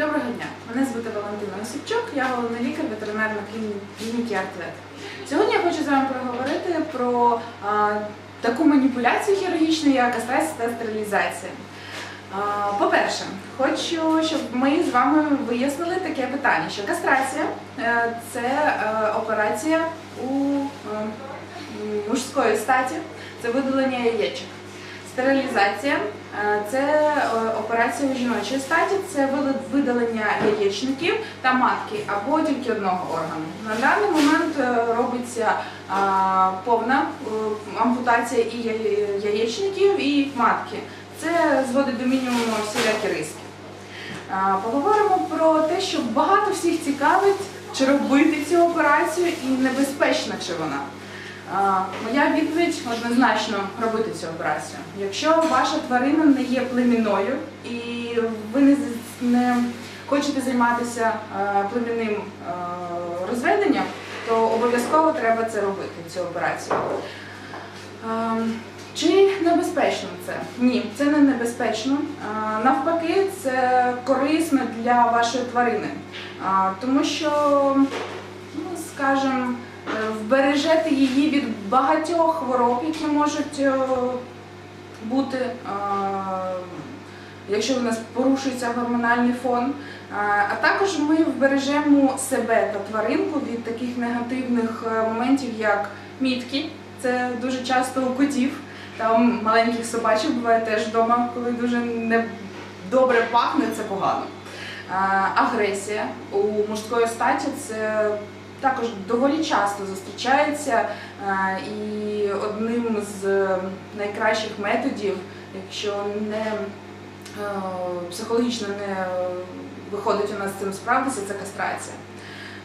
Доброго дня, мене звати Валентина Осипчук, я головний лікар ветеринарної клініки Артвет. Сьогодні я хочу з вами поговорити про а, таку маніпуляцію хірургічну, як кастрація та стерилізація. По-перше, хочу, щоб ми з вами вияснили таке питання, що кастрація е, це е, операція у е, мужської статі, це видалення яєчок. Стерилізація е, це е, операція у жіночої статі, це видалення яєчників та матки або тільки одного органу. На даний момент е, робиться повна ампутація і яєчників, і матки. Це зводить до мінімуму всілякі риски. Поговоримо про те, що багато всіх цікавить, чи робити цю операцію і небезпечна чи вона. Моя відповідь однозначно робити цю операцію. Якщо ваша тварина не є племінною і ви не, хочете займатися е, племінним е, розведенням, то обов'язково треба це робити, цю операцію. Ем, Чи небезпечно це? Ні, це не небезпечно. Е, Навпаки, це корисно для вашої тварини, Е, тому що, ну, скажімо, е, вбережете її від багатьох хвороб, які можуть е, бути, е, якщо у нас порушується гормональний фон. Е, А також ми вбережемо себе та тваринку від таких негативних моментів, як мітки. Це дуже часто у котів та у маленьких собачок буває теж вдома, коли дуже не добре пахне, це погано. Агресія у мужської статі це також доволі часто зустрічається. е, І одним з найкращих методів, якщо не е, психологічно не виходить у нас з цим справитися, це кастрація.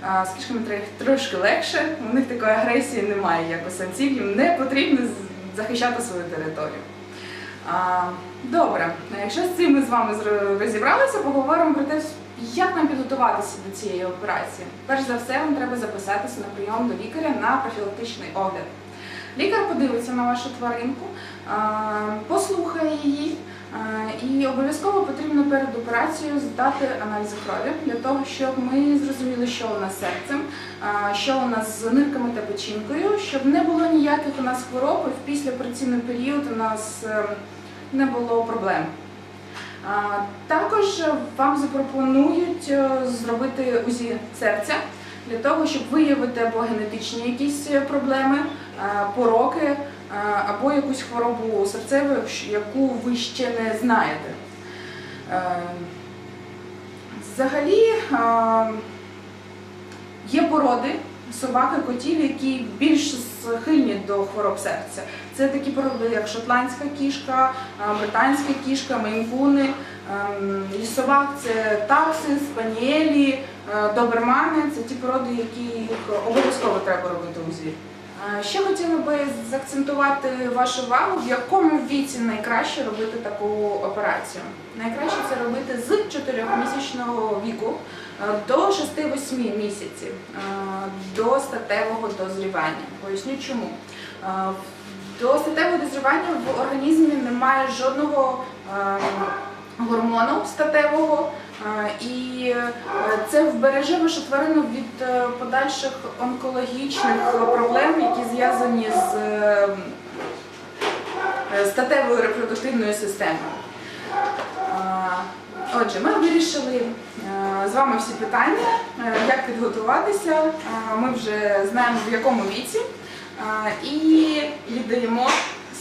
Е, З кішками тр- трошки легше, у них такої агресії немає, як у самців, їм не потрібно захищати свою територію. Добре, якщо з цим ми з вами розібралися, поговоримо про те, як нам підготуватися до цієї операції. Перш за все, вам треба записатися на прийом до лікаря на профілактичний огляд. Лікар подивиться на вашу тваринку, послухає її, і обов'язково потрібно перед операцією здати аналізи крові для того, щоб ми зрозуміли, що у нас з серцем, що у нас з нирками та печінкою, щоб не було ніяких у нас хвороб і в післяопераційний період у нас ем, не було проблем. Також вам запропонують е, зробити УЗІ серця для того, щоб виявити або генетичні якісь проблеми, е, пороки, е, або якусь хворобу серцеву, яку ви ще не знаєте. Взагалі є породи собак і котів, які більш схильні до хвороб серця. Це такі породи, як шотландська кішка, британська кішка, мейнгуни, ем, лісовак це такси, спаніелі, е, добермани. Це ті породи, які обов'язково треба робити у Е, Ще хотіла би заакцентувати вашу увагу, в якому віці найкраще робити таку операцію. Найкраще це робити з 4-місячного віку е, до 6-8 місяців е, до статевого дозрівання. Поясню чому. Е, До статевого дозрівання в організмі немає жодного е, гормону статевого, це вбереже вашу тварину від е, подальших онкологічних проблем, які зв'язані з е, е, статевою репродуктивною системою. Е, Отже, ми вирішили е, з вами всі питання, е, як підготуватися. Е, Ми вже знаємо в якому віці е, і віддаємо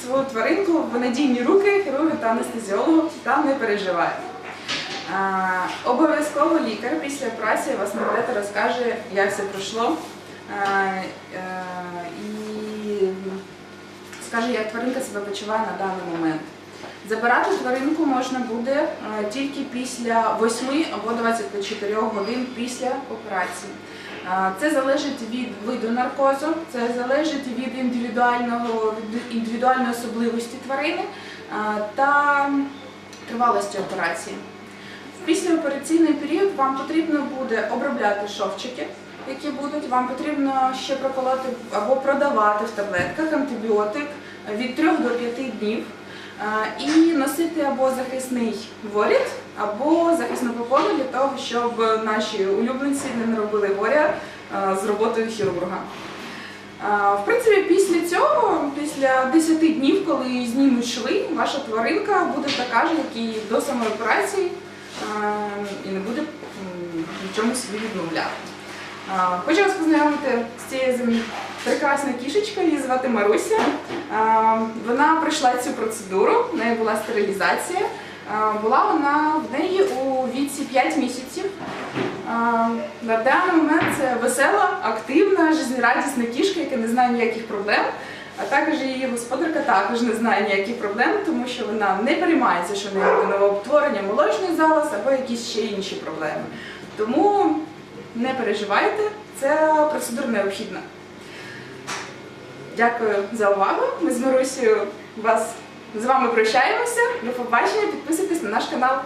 свою тваринку в надійні руки хірурга та анестезіологу та не переживайте. Обов'язково лікар після операції вас набере розкаже, як все пройшло. Е, І скаже, як тваринка себе почуває на даний момент. Забирати тваринку можна буде тільки після 8 або 24 годин після операції. Це залежить від виду наркозу, це залежить від індивідуального від індивідуальної особливості тварини та тривалості операції. Післяопераційний період вам потрібно буде обробляти шовчики, які будуть. Вам потрібно ще проколоти або продавати в таблетках антибіотик від 3 до 5 днів. Е, І носити або захисний воріт, або захисну попону для того, щоб наші улюбленці не наробили горя е, з роботою хірурга. Е, В принципі, після цього, після 10 днів, коли знімуть шви, ваша тваринка буде така ж, як і до самої операції, і не буде м, в чому собі відмовляти. Хочу вас познайомити з цією прекрасною кішечкою, її звати Маруся. Вона пройшла цю процедуру, в неї була стерилізація. Була вона в неї у віці 5 місяців. На даний момент це весела, активна, жизнерадісна кішка, яка не знає ніяких проблем. А також її господарка також не знає ніяких проблем, тому що вона не переймається, що в неї буде новоутворення молочний залоз або якісь ще інші проблеми. Тому не переживайте, ця процедура необхідна. Дякую за увагу. Ми з Марусею вас з вами прощаємося. До побачення, підписуйтесь на наш канал.